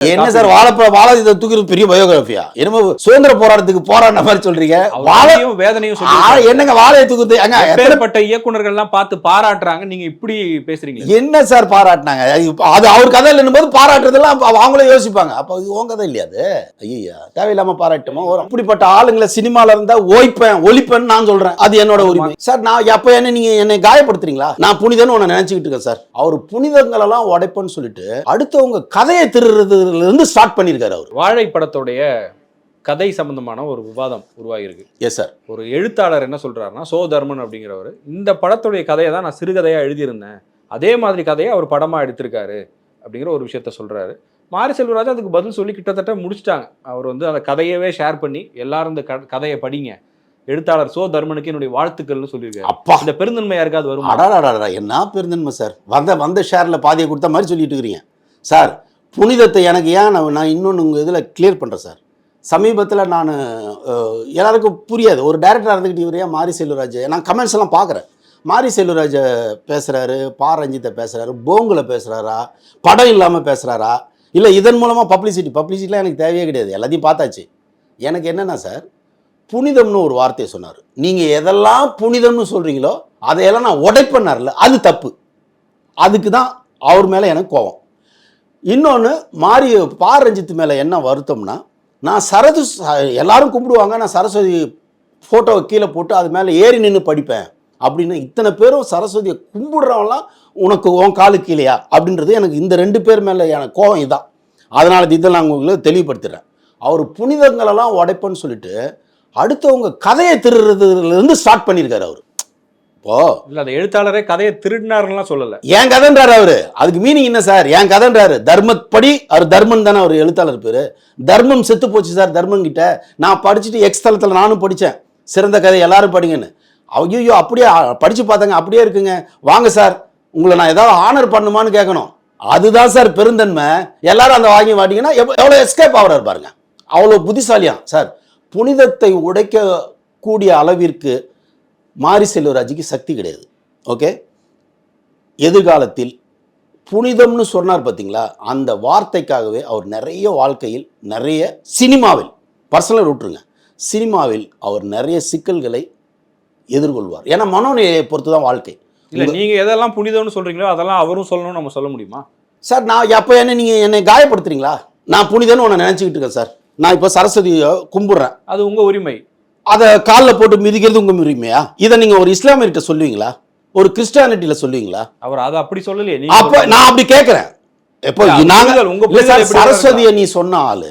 என்ன சார் வாழப்ப வாழ தூக்கிறது பெரிய பயோகிராஃபியா என்னமோ சுதந்திர போராட்டத்துக்கு போராடின மாதிரி சொல்றீங்க. வாழ வாழையும் வேதனையும் என்னங்க வாழையை தூக்குது அங்க எப்பேற்பட்ட இயக்குனர்கள் எல்லாம் பார்த்து பாராட்டுறாங்க நீங்க இப்படி பேசுறீங்க. என்ன சார் பாராட்டினாங்க? அது அவர் கதை இல்லைன்னும் போது பாராட்டுறதெல்லாம் அவங்களே யோசிப்பாங்க. அப்ப இது உன் கதை இல்லையா அது? ஐயா தேவையில்லாம பாராட்டுமா? ஒரு அப்படிப்பட்ட ஆளுங்களை சினிமால இருந்தா ஓய்ப்பேன் ஒலிப்பேன் நான் சொல்றேன். அது என்னோட உரிமை. சார் நான் அப்ப என்ன நீங்க என்னை காயப்படுத்துறீங்களா? நான் புனிதன் உன்னை நினைச்சுக்கிட்டு இருக்கேன் சார். அவர் புனிதங்கள் எல்லாம் உடைப்பேன்னு சொல்லிட்டு அடுத்தவங்க கதையை திருடுறதுல இருந்து ஸ்டார்ட் பண்ணியிருக்காரு அவர். வாழை படத்துடைய கதை சம்பந்தமான ஒரு விவாதம் உருவாகியிருக்கு. எஸ் சார் ஒரு எழுத்தாளர் என்ன சொல்றாருன்னா சோ தர்மன் அப்படிங்கிறவர். இந்த படத்துடைய கதையை தான் நான் சிறுகதையா எழுதியிருந்தேன். அதே மாதிரி கதையை அவர் படமா எடுத்திருக்காரு அப்படிங்கிற ஒரு விஷயத்த சொல்றாரு. மாரி செல்வராஜ் அதுக்கு பதில் சொல்லி கிட்டத்தட்ட முடிச்சிட்டாங்க. அவர் வந்து அந்த கதையவே ஷேர் பண்ணி எல்லாரும் இந்த க- கதையை படிங்க. எழுத்தாளர் சோ தர்மனுக்கு என்னுடைய வாழ்த்துக்கள்னு சொல்லியிருக்காரு. அப்பா! இந்த பெருந்தன்மை யாருக்காவது வரும்? அடாடாடா என்ன பெருந்தன்மை சார் வந்த வந்த ஷேர்ல பாதியை கொடுத்த மாதிரி சொல்லிட்டு இருக்கிறீங்க. சார் புனிதத்தை எனக்கு ஏன் நான் நான் இன்னொன்று உங்கள் இதில் கிளியர் பண்ணுறேன் சார். சமீபத்தில் நான் எல்லாருக்கும் புரியாது. ஒரு டேரக்டராக இருந்துக்கிட்டு இவரையா மாரி செல்வராஜ்? நான் கமெண்ட்ஸ் எல்லாம் பார்க்குறேன். மாரி செல்வராஜ பேசுகிறாரு பா. ரஞ்சித்தை பேசுகிறாரு போங்கில் பேசுகிறாரா படம் இல்லாமல் பேசுகிறாரா இல்லை இதன் மூலமாக பப்ளிசிட்டி பப்ளிசிட்டிலாம் எனக்கு தேவையே கிடையாது. எல்லாத்தையும் பார்த்தாச்சு. எனக்கு என்னென்னா சார் புனிதம்னு ஒரு வார்த்தையை சொன்னார். நீங்கள் எதெல்லாம் புனிதம்னு சொல்கிறீங்களோ அதையெல்லாம் நான் உடைப்பண்ணார்ல அது தப்பு. அதுக்கு தான் அவர் மேலே எனக்கு கோவம். இன்னொன்று மாறி பா ரஞ்சித் மேலே என்ன வருத்தம்னா நான் சரது எல்லாரும் கும்பிடுவாங்க நான் சரஸ்வதி ஃபோட்டோவை கீழே போட்டு அது மேலே ஏறி நின்று படிப்பேன். அப்படின்னு இத்தனை பேரும் சரஸ்வதியை கும்பிடுறவங்களாம் உனக்கு உன் காலு கீழேயா? அப்படின்றது எனக்கு இந்த ரெண்டு பேர் மேலே எனக்கு கோவம் இதான். அதனால் இதை நான் உங்களுக்கு தெளிவுபடுத்துகிறேன் அவர் புனிதங்களெல்லாம் உடைப்பேன்னு சொல்லிட்டு அடுத்தவங்க கதையை திருடுறதுலேருந்து ஸ்டார்ட் பண்ணியிருக்காரு அவர். இப்போ இல்ல அந்த எழுத்தாளரே கதையை திருடினாருலாம் சொல்லல. என் கதைன்றாரு அவரு? அதுக்கு மீனிங் என்ன சார்? என் கதைன்றாரு? தர்மப்படி அவர் தர்மன் தானே அவர் எழுத்தாளர் பேரு. தர்மம் செத்து போச்சு சார் தர்மன் கிட்ட. நான் படிச்சுட்டு எக்ஸ் தளத்தில் நானும் படித்தேன் சிறந்த கதை எல்லாரும் படிங்கன்னு. ஐயோ அப்படியே படிச்சு பார்த்தாங்க அப்படியே இருக்குங்க. வாங்க சார் உங்களை நான் ஏதாவது ஆனர் பண்ணுமான்னு கேட்கணும் அதுதான் சார் பெருந்தன்மை. எல்லாரும் அந்த வாங்கி வாட்டிங்கன்னா எவ்வளோ எஸ்கேப் ஆகிறார் பாருங்க. அவ்வளோ புத்திசாலியா சார். புனிதத்தை உடைக்க கூடிய அளவிற்கு மாரி செல்வராஜுக்கு சக்தி கிடையாது. ஓகே? எதிர்காலத்தில் புனிதம்னு சொன்னார் பார்த்தீங்களா அந்த வார்த்தைக்காகவே அவர் நிறைய வாழ்க்கையில் நிறைய சினிமாவில் பர்சனல் விட்டுருங்க. சினிமாவில் அவர் நிறைய சிக்கல்களை எதிர்கொள்வார். ஏன்னா மனோநிலையை பொறுத்து தான் வாழ்க்கை. இல்ல நீங்க எதெல்லாம் புனிதம்னு சொல்றீங்களோ அதெல்லாம் அவரும் சொல்லணும்னு நம்ம சொல்ல முடியுமா? சார் நான் எப்போ என்ன நீங்கள் என்னை காயப்படுத்துறீங்களா? நான் புனிதன்னு உன்னை நினச்சிக்கிட்டு இருக்கேன் சார். நான் இப்போ சரஸ்வதியை கும்பிட்றேன். அது உங்க உரிமை. அதை காலில் போட்டு மிதிக்கிறது உங்கள் உரிமையா? இதை நீங்கள் ஒரு இஸ்லாமியர்கிட்ட சொல்லுவீங்களா? ஒரு கிறிஸ்டியானிட்டியில் சொல்லுவீங்களா? அவர் அதை அப்படி சொல்லலையே அப்ப நீங்க நான் அப்படி கேட்கிறேன் இப்போ நாங்க உங்க எப்படி வேணா சரஸ்வதியை நீ சொன்ன ஆளு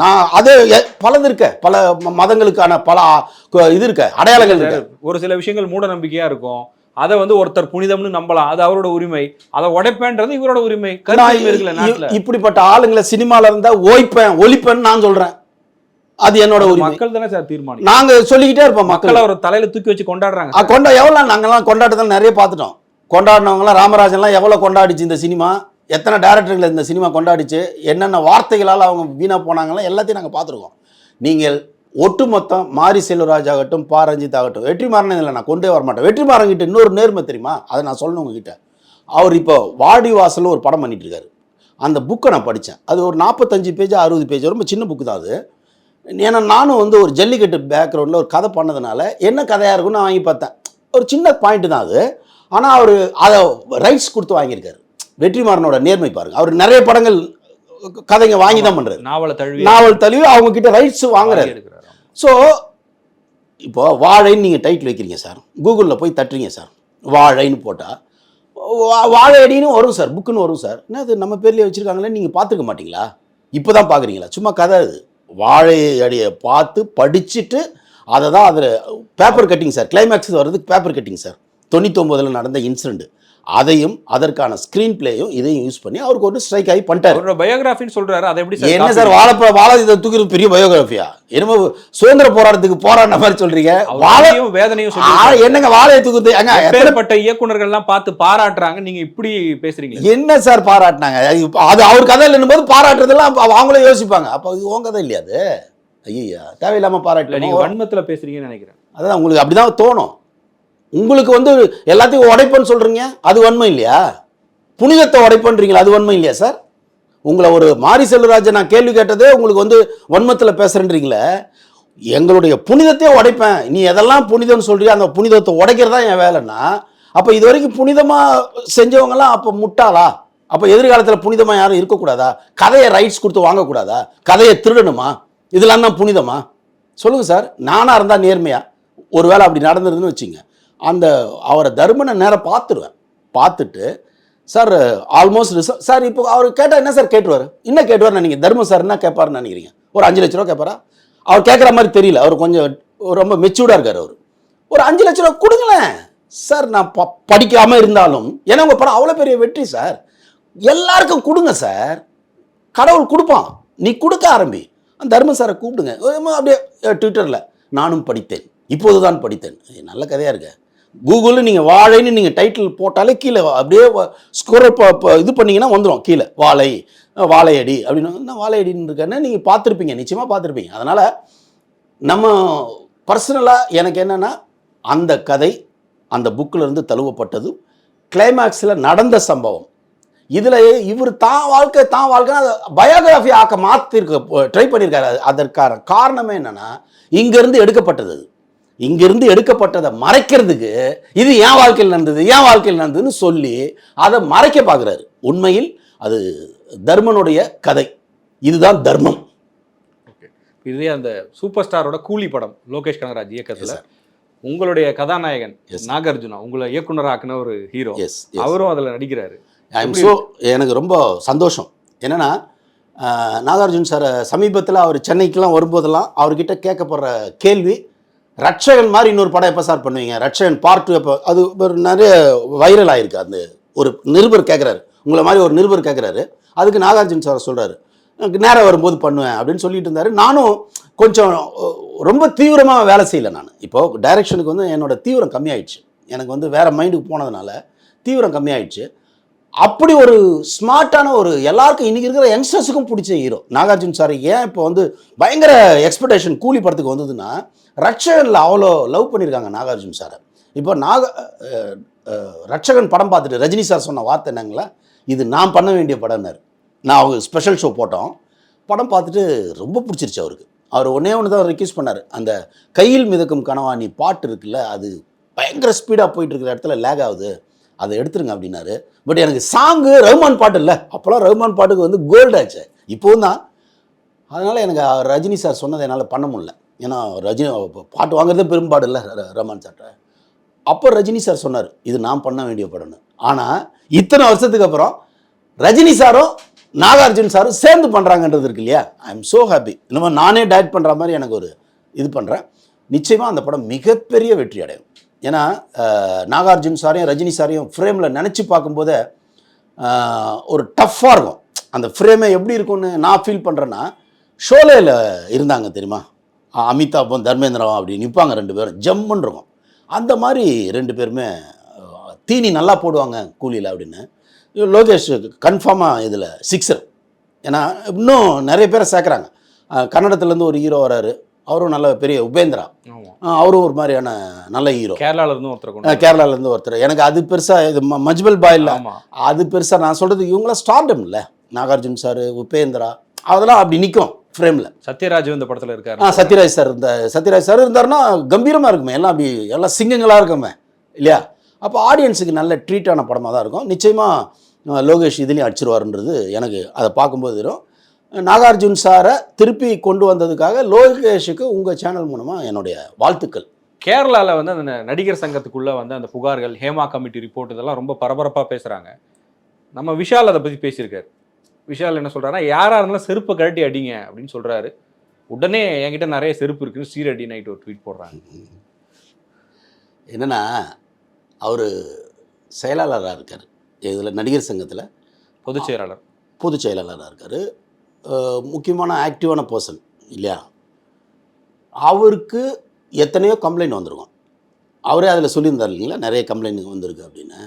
நான் அது பலது இருக்க. பல மதங்களுக்கான பல இது இருக்க. அடையாளங்கள் இருக்கு. ஒரு சில விஷயங்கள் மூட நம்பிக்கையா இருக்கும். அதை வந்து ஒருத்தர் புனிதம்னு நம்பலாம். அது அவரோட உரிமை. அதை உடைப்பேன்றது இவரோட உரிமை. இப்படிப்பட்ட ஆளுங்களை சினிமால இருந்தா ஓய்ப்பேன் ஒலிப்பேன் நான் சொல்றேன். அது என்னோட உரிமை. மக்கள் தானே சார் தீர்மானிக்கும். நாங்க சொல்லிக்கிட்டே இருப்போம் மக்கள். அவர் தலையில தூக்கி வச்சு கொண்டாடுறாங்க கொண்டா எவ்வளோ நாங்கெல்லாம் கொண்டாட்டத்தில் நிறைய பார்த்துட்டோம். கொண்டாடினவங்களாம் ராமராஜன்லாம் எவ்வளோ கொண்டாடிச்சு இந்த சினிமா? எத்தனை டேரக்டர்கள் இந்த சினிமா கொண்டாடிச்சு? என்னென்ன வார்த்தைகளால் அவங்க வீணாக போனாங்கலாம் எல்லாத்தையும் நாங்கள் பார்த்துருக்கோம். நீங்கள் ஒட்டுமொத்தம் மாரி செல்வராஜ் ஆகட்டும் பா. ரஞ்சித் ஆகட்டும் வெற்றிமாறன் இதில் நான் கொண்டே வர மாட்டேன் வெற்றிமாறன் கிட்ட இன்னொரு நேர்மை தெரியுமா? அதை நான் சொல்லணும் உங்ககிட்ட. அவர் இப்போ வாடி வாசல்னு ஒரு படம் பண்ணிட்டு இருக்காரு. அந்த புக்கை நான் படித்தேன் அது ஒரு நாற்பத்தஞ்சு பேஜ் அறுபது பேஜ் ரொம்ப சின்ன புக்கு தான் அது. ஏன்னா நானும் வந்து ஒரு ஜல்லிக்கட்டு பேக்ரவுண்டில் ஒரு கதை பண்ணதுனால என்ன கதையாக இருக்கும்னு நான் வாங்கி பார்த்தேன். ஒரு சின்ன பாயிண்ட் தான் அது. ஆனால் அவர் அதை ரைட்ஸ் கொடுத்து வாங்கியிருக்காரு. வெற்றிமாறனோட நேர்மை பாருங்க. அவர் நிறைய படங்கள் கதைங்க வாங்கி தான் பண்ணுறாரு நாவலை தழுவி நாவல் தழுவி அவங்க கிட்ட ரைட்ஸ் வாங்குறாரு ஸோ இப்போ வாழைன்னு நீங்கள் டைட்டில் வைக்கிறீங்க சார் கூகுளில் போய் தட்டுறீங்க சார் வாழைன்னு போட்டால் வாழை அடின்னு வரும் சார் புக்குன்னு வரும் சார் என்ன அது நம்ம பேர்லேயே வச்சுருக்காங்களே நீங்கள் பார்த்துருக்க மாட்டீங்களா? இப்போ தான் பார்க்குறீங்களா? சும்மா கதை அது. வாழை அடியை பார்த்து படிச்சுட்டு அதை தான் அதில் பேப்பர் கட்டிங் சார் கிளைமேக்ஸ் வர்றதுக்கு பேப்பர் கட்டிங் சார் தொண்ணூத்தொம்பதில் நடந்த இன்சிடென்ட் அதையும் அதற்கான ஸ்க்ரீன் பிளேயும் இதையும் யூஸ் பண்ணி அவருக்கு ஒரு ஸ்ட்ரைக் ஆகி பண்ணிட்டார். பயோகிராஃபின்னு சொல்றாரு அதை எப்படி என்ன சார் வாழப்ப வாழ இதை தூக்கிறது பெரிய பயோகிராஃபியா என்னமோ சுதந்திர போராட்டத்துக்கு போராடின மாதிரி சொல்றீங்க. வாழ வாழையும் வேதனையும் என்னங்க வாழையை தூக்குது இயக்குனர்கள் எல்லாம் பார்த்து பாராட்டுறாங்க நீங்க இப்படி பேசுறீங்க. என்ன சார் பாராட்டினாங்க? அது அவர் கதை இல்லைன்னும் போது பாராட்டுறதெல்லாம் அவங்களே யோசிப்பாங்க. அப்ப இது உன் கதை இல்லையா அது? ஐயா தேவையில்லாம பாராட்டல நீங்க வன்மத்துல பேசுறீங்கன்னு நினைக்கிறேன். அதான் உங்களுக்கு அப்படிதான் தோணும். உங்களுக்கு வந்து எல்லாத்தையும் உடைப்பேன்னு சொல்கிறீங்க அது வன்மை இல்லையா? புனிதத்தை உடைப்பன்றீங்களா அது வன்மை இல்லையா சார்? உங்களை ஒரு மாரி செல்வராஜை நான் கேள்வி கேட்டதே உங்களுக்கு வந்து வன்மத்தில் பேசுகிறேன்றீங்களே எங்களுடைய புனிதத்தையே உடைப்பேன். நீ எதெல்லாம் புனிதம்னு சொல்கிறியோ அந்த புனிதத்தை உடைக்கிறது தான் என் வேலைன்னா அப்போ இது வரைக்கும் புனிதமாக செஞ்சவங்கலாம் அப்போ முட்டாளா? அப்போ எதிர்காலத்தில் புனிதமாக யாரும் இருக்கக்கூடாதா? கதையை ரைட்ஸ் கொடுத்து வாங்கக்கூடாதா? கதையை திருடணுமா? இதெல்லாம் தான் புனிதமா? சொல்லுங்கள் சார். நானாக இருந்தால் நேர்மையாக ஒரு வேளை அப்படி நடந்துருதுன்னு வச்சுங்க. அந்த அவரை தர்மனை நேரம் பார்த்துருவேன். பார்த்துட்டு சார் ஆல்மோஸ்ட் சார் இப்போ அவர் கேட்டால் என்ன சார் கேட்டுருவார்? என்ன கேட்டுவார் நீங்கள் தர்மம் சார் என்ன கேட்பாருன்னு நினைக்கிறீங்க? ஒரு அஞ்சு லட்ச ரூபா கேட்பாரா? அவர் கேட்குற மாதிரி தெரியல. அவர் கொஞ்சம் ரொம்ப மெச்சூர்டாக இருக்கார் அவர். ஒரு அஞ்சு லட்ச ரூபா கொடுங்களேன். சார் நான் ப படிக்காமல் இருந்தாலும் ஏன்னா உங்கள் படம் அவ்வளோ பெரிய வெற்றி சார். எல்லாருக்கும் கொடுங்க சார். கடவுள் கொடுப்பான். நீ கொடுக்க ஆரம்பி. அந்த தர்ம சாரை கூப்பிடுங்க. அப்படியே ட்விட்டரில் நானும் படித்தேன். இப்போது தான் படித்தேன் நல்ல கதையாக இருக்கேன் கூகுளில் நீங்கள் வாழைன்னு நீங்கள் டைட்டில் போட்டாலே கீழே அப்படியே ஸ்கோர் இது பண்ணீங்கன்னா வந்துடும் கீழே. வாழை வாழையடி அப்படின்னு என்ன வாழையடின்னு இருக்கேன்னு நீங்கள் பார்த்துருப்பீங்க நிச்சயமாக பார்த்துருப்பீங்க. அதனால் நம்ம பர்சனலாக எனக்கு என்னென்னா அந்த கதை அந்த புக்கில் இருந்து தழுவப்பட்டது கிளைமேக்ஸில் நடந்த சம்பவம். இதில் இவர் தான் வாழ்க்கை தான் வாழ்க்கை பயோகிராஃபி ஆக்க மாற்றிருக்க ட்ரை பண்ணியிருக்காரு அதற்கான காரணமே என்னென்னா இங்கேருந்து எடுக்கப்பட்டது அது. இங்கிருந்து எடுக்கப்பட்டதை மறைக்கிறதுக்கு இது என் வாழ்க்கையில் நடந்தது என் வாழ்க்கையில் நடந்ததுன்னு சொல்லி அதை மறைக்க பார்க்குறாரு. உண்மையில் அது தர்மனுடைய கதை. இதுதான் தர்மம். இதே அந்த சூப்பர் ஸ்டாரோட கூலி படம் லோகேஷ் கனகராஜ் இயக்கத்துல. உங்களுடைய கதாநாயகன். நாகார்ஜுனா உங்களை இயக்குனராக்குன ஒரு ஹீரோ எஸ் அவரும் அதுல நடிக்கிறாரு. ஸோ எனக்கு ரொம்ப சந்தோஷம். என்னென்னா நாகார்ஜுன் சார் சமீபத்தில் அவர் சென்னைக்கெலாம் வரும்போதெல்லாம் அவர்கிட்ட கேட்கப்படுற கேள்வி ரட்சகன் மாதிரி இன்னொரு படம் எப்போ சார் பண்ணுவீங்க? ரட்சகன் பார்ட் டூ எப்போ அது ஒரு நிறைய வைரல் ஆயிருக்கு. அந்த ஒரு நிருபர் கேட்குறாரு உங்களை மாதிரி ஒரு நிருபர் கேட்குறாரு அதுக்கு நாகார்ஜுன் சார் சொல்கிறாரு நேரம் வரும்போது பண்ணுவேன் அப்படின்னு சொல்லிட்டு இருந்தாரு. நானும் கொஞ்சம் ரொம்ப தீவிரமாக வேலை செய்யலை நான். இப்போது டைரக்ஷனுக்கு வந்து என்னோட தீவிரம் கம்மியாயிடுச்சு. எனக்கு வந்து வேறு மைண்டுக்கு போனதுனால தீவிரம் கம்மியாயிடுச்சு. அப்படி ஒரு ஸ்மார்ட்டான ஒரு எல்லாருக்கும் இன்றைக்கி இருக்கிற யங்ஸ்டர்ஸுக்கும் பிடிச்ச ஹீரோ நாகார்ஜுன் சார் ஏன் இப்போ வந்து பயங்கர எக்ஸ்பெக்டேஷன் கூலி படத்துக்கு வந்ததுன்னா ரட்சகனில் அவ்வளோ லவ் பண்ணியிருக்காங்க நாகார்ஜுன் சாரை இப்போ நாக ரட்சகன் படம் பார்த்துட்டு ரஜினி சார் சொன்ன வார்த்தை என்னங்களா இது நான் பண்ண வேண்டிய படம்னாரு. நான் அவங்க ஸ்பெஷல் ஷோ போட்டோம். படம் பார்த்துட்டு ரொம்ப பிடிச்சிருச்சு அவருக்கு. அவர் ஒன்றே ஒன்று தான் ரெக்யூஸ் பண்ணார். அந்த கையில் மிதக்கும் கனவாணி பாட்டு இருக்குல்ல அது பயங்கர ஸ்பீடாக போயிட்டு இருக்கிற இடத்துல லேக் ஆகுது. அதை எடுத்துருங்க அப்படின்னாரு. பட் எனக்கு சாங்கு ரஹ்மான் பாட்டு இல்லை. அப்போல்லாம் ரஹ்மான் பாட்டுக்கு வந்து கோல்டு ஆச்சு. இப்போவும் தான். அதனால் எனக்கு அவர் ரஜினி சார் சொன்னதை என்னால் பண்ண முடியல. ஏன்னா ரஜினி பாட்டு வாங்குறதே பெரும்பாடு இல்லை ர- ரஹ்மான் சார்ட்ட அப்போ ரஜினி சார் சொன்னார் இது நான் பண்ண வேண்டிய படம்னு. ஆனால் இத்தனை வருஷத்துக்கு அப்புறம் ரஜினி சாரும் நாகார்ஜுன் சாரும் சேர்ந்து பண்ணுறாங்கன்றது இருக்கு இல்லையா? ஐ எம் ஸோ ஹாப்பி இந்த மாதிரி நானே டயட் பண்ணுற மாதிரி எனக்கு ஒரு இது பண்ணுறேன் நிச்சயமாக அந்த படம் மிகப்பெரிய வெற்றி அடையும். ஏன்னா நாகார்ஜுன் சாரையும் ரஜினி சாரையும் ஃப்ரேமில் நினச்சி பார்க்கும்போதே ஒரு டஃப்பாக இருக்கும். அந்த ஃப்ரேமை எப்படி இருக்கும்னு நான் ஃபீல் பண்ணுறேன்னா ஷோலேயில் இருந்தாங்க தெரியுமா? அமிதாப்பும் தர்மேந்திராவும் அப்படி நிற்பாங்க ரெண்டு பேரும். ஜம்முன்னு இருக்கும். அந்த மாதிரி ரெண்டு பேருமே தீனி நல்லா போடுவாங்க கூலியில் அப்படின்னு. லோகேஷ் கன்ஃபார்மாக இதில் சிக்ஸர் ஏன்னா இன்னும் நிறைய பேரை சேர்க்குறாங்க. கன்னடத்துலேருந்து ஒரு ஹீரோ வராரு. அவரும் நல்ல பெரிய உபேந்திரா. அவரும் ஒரு மாதிரியான நல்ல ஹீரோ கேரளால இருந்தும் ஒருத்தர் கொண்டு கேரளாலேருந்து ஒருத்தர். எனக்கு அது பெருசாக இது ம- மஜ்மல் பாய் இல்லை. ஆமா. அது பெருசாக நான் சொல்கிறது இவங்களாம் ஸ்டார்டம் இல்லை. நாகார்ஜுன் சார் உபேந்திரா அதெல்லாம் அப்படி நிற்கும் ஃப்ரேமில் சத்யராஜ் இந்த படத்துல இருக்காரு. ஆ சத்யராஜ் சார் இருந்த சத்யராஜ் சார் இருந்தாருன்னா கம்பீரமாக இருக்குமே. எல்லாம் அப்படி எல்லாம் சிங்கங்களாக இருக்குமே. இல்லையா? அப்போ ஆடியன்ஸுக்கு நல்ல ட்ரீட்டான படமாக தான் இருக்கும். நிச்சயமாக லோகேஷ் இதுலேயும் அடிச்சிருவாருன்றது எனக்கு அதை பார்க்கும்போது தெரியும் நாகார்ஜுன் சாரை திருப்பி கொண்டு வந்ததுக்காக லோகேஷுக்கு உங்கள் சேனல் மூலமாக என்னுடைய வாழ்த்துக்கள். கேரளால வந்து அந்த நடிகர் சங்கத்துக்குள்ள வந்து அந்த புகார்கள் ஹேமா கமிட்டி ரிப்போர்ட் இதெல்லாம் ரொம்ப பரபரப்பா பேசுறாங்க. நம்ம விஷால் அதை பத்தி பேசியிருக்காரு. விஷால் என்ன சொல்றாருன்னா யாரா இருந்தாலும் செருப்பை கழட்டி அடிங்க அப்படின்னு சொல்றாரு. உடனே என்கிட்ட நிறைய செருப்பு இருக்குன்னு சீரடி நைட் ஒரு ட்வீட் போடுறாங்க. என்னென்னா அவர் செயலாளராக இருக்கார். இதில் நடிகர் சங்கத்தில். பொதுச் செயலாளர். பொதுச் செயலாளராக இருக்கார். முக்கியமான ஆக்டிவான பர்சன் இல்லையா? அவருக்கு எத்தனையோ கம்ப்ளைண்ட் வந்திருக்கும். அவரே அதில் சொல்லியிருந்தார் இல்லைங்களா? நிறைய கம்ப்ளைண்ட் வந்திருக்கு அப்படின்னு.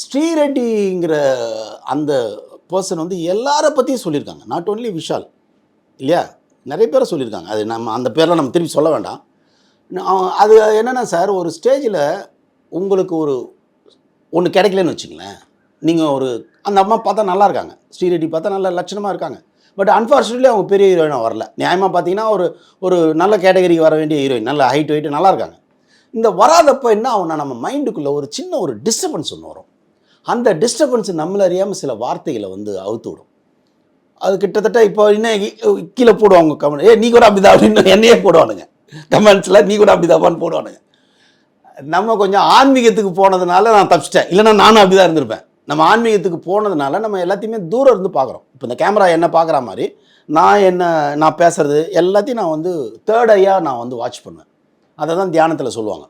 ஸ்ரீரெட்டிங்கிற அந்த பர்சன் வந்து எல்லாரை பற்றியும் சொல்லியிருக்காங்க. நாட் ஓன்லி விஷால் இல்லையா? நிறைய பேரை சொல்லியிருக்காங்க. அது நம்ம அந்த பேரெலாம் நம்ம திருப்பி சொல்ல வேண்டாம். அது என்னென்னா சார் ஒரு ஸ்டேஜில் உங்களுக்கு ஒரு ஒன்று கிடைக்கலன்னு வச்சுங்களேன் நீங்கள் ஒரு அந்த அம்மா பார்த்தா நல்லா இருக்காங்க. ஸ்ரீரெட்டி பார்த்தா நல்ல லட்சணமாக இருக்காங்க. பட் அன்ஃபார்ச்சுனேட்லி அவங்க பெரிய ஹீரோயினாக வரல. நியாயமாக பார்த்தீங்கன்னா ஒரு ஒரு நல்ல கேட்டகரிக்கு வர வேண்டிய ஹீரோயின் நல்ல ஹைட் வெயிட் நல்லா இருக்காங்க. இந்த வராதப்போ என்ன ஆகும்னா நம்ம மைண்டுக்குள்ளே ஒரு சின்ன ஒரு டிஸ்டர்பன்ஸ் ஒன்று வரும். அந்த டிஸ்டர்பன்ஸ் நம்மள அறியாமல் சில வார்த்தைகளை வந்து அவுத்து விடும் அது கிட்டத்தட்ட இப்போ இன்னும் கீழே போடுவாங்க கமெண்ட் ஏ நீ கூட அப்படிதான் அப்படின்னு என்னையே போடுவானுங்க. கமெண்ட்ஸில் நீ கூட அப்படிதாப்பான்னு போடுவானுங்க. நம்ம கொஞ்சம் ஆன்மீகத்துக்கு போனதுனால நான் தப்பிச்சிட்டேன். இல்லைன்னா நானும் அப்படி தான் இருந்திருப்பேன். நம்ம ஆன்மீகத்துக்கு போனதுனால நம்ம எல்லாத்தையுமே தூரம் இருந்து பார்க்குறோம். இப்போ இந்த கேமரா என்ன பார்க்குற மாதிரி நான் என்ன நான் பேசுறது எல்லாத்தையும் நான் வந்து தேர்ட் ஐயாக நான் வந்து வாட்ச் பண்ணுவேன். அதை தான் தியானத்தில் சொல்லுவாங்க.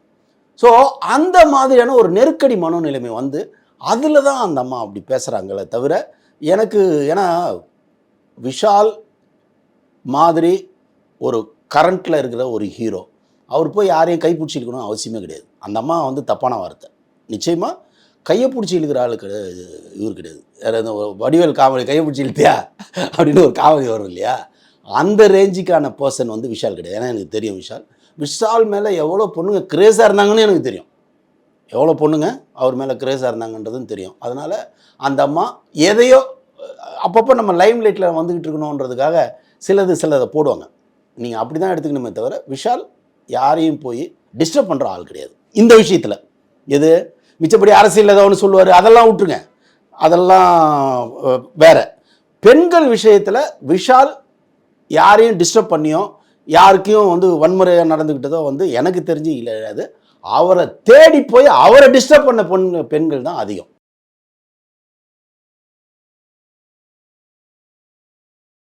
ஸோ அந்த மாதிரியான ஒரு நெருக்கடி மனோநிலைமை வந்து அதில் தான் அந்த அம்மா அப்படி பேசுகிறாங்களே தவிர எனக்கு ஏன்னா விஷால் மாதிரி ஒரு கரண்ட்டில் இருக்கிற ஒரு ஹீரோ அவர் போய் யாரையும் கைப்பிடிச்சிருக்கணும்னு அவசியமே கிடையாது. அந்த அம்மா வந்து தப்பான வார்த்தை. நிச்சயமாக கையை பிடிச்சி இழுக்கிற ஆள் கிடையாது இவர் கிடையாது. வேற ஒரு வடிவேல் காமெடி கையை பிடிச்சி இழுத்தியா அப்படின்னு ஒரு காமெடி வரும் இல்லையா? அந்த ரேஞ்சுக்கான பர்சன் வந்து விஷால் கிடையாது. ஏன்னா எனக்கு தெரியும் விஷால். விஷால் மேலே எவ்வளோ பொண்ணுங்க கிரேஸாக இருந்தாங்கன்னு எனக்கு தெரியும். எவ்வளோ பொண்ணுங்க அவர் மேலே கிரேஸாக இருந்தாங்கன்றதும் தெரியும். அதனால் அந்த அம்மா எதையோ அப்பப்போ நம்ம லைம் லைட்டில் வந்துக்கிட்டு இருக்கணுன்றதுக்காக சிலது சிலதை போடுவாங்க. நீங்கள் அப்படி தான் எடுத்துக்கணுமே தவிர விஷால் யாரையும் போய் டிஸ்டர்ப் பண்ணுற ஆள் கிடையாது. இந்த விஷயத்தில். எது? மிச்சப்படி அரசியல் ஏதோ ஒன்று சொல்லுவார். அதெல்லாம் விட்டுருங்க. அதெல்லாம் வேற. பெண்கள் விஷயத்தில் விஷால் யாரையும் டிஸ்டர்ப் பண்ணியோ யாருக்கையும் வந்து வன்முறையாக நடந்துக்கிட்டதோ வந்து எனக்கு தெரிஞ்சு கிடையாது அவரை தேடி போய் அவரை டிஸ்டர்ப் பண்ண பொண்ணு பெண்கள் தான் அதிகம்.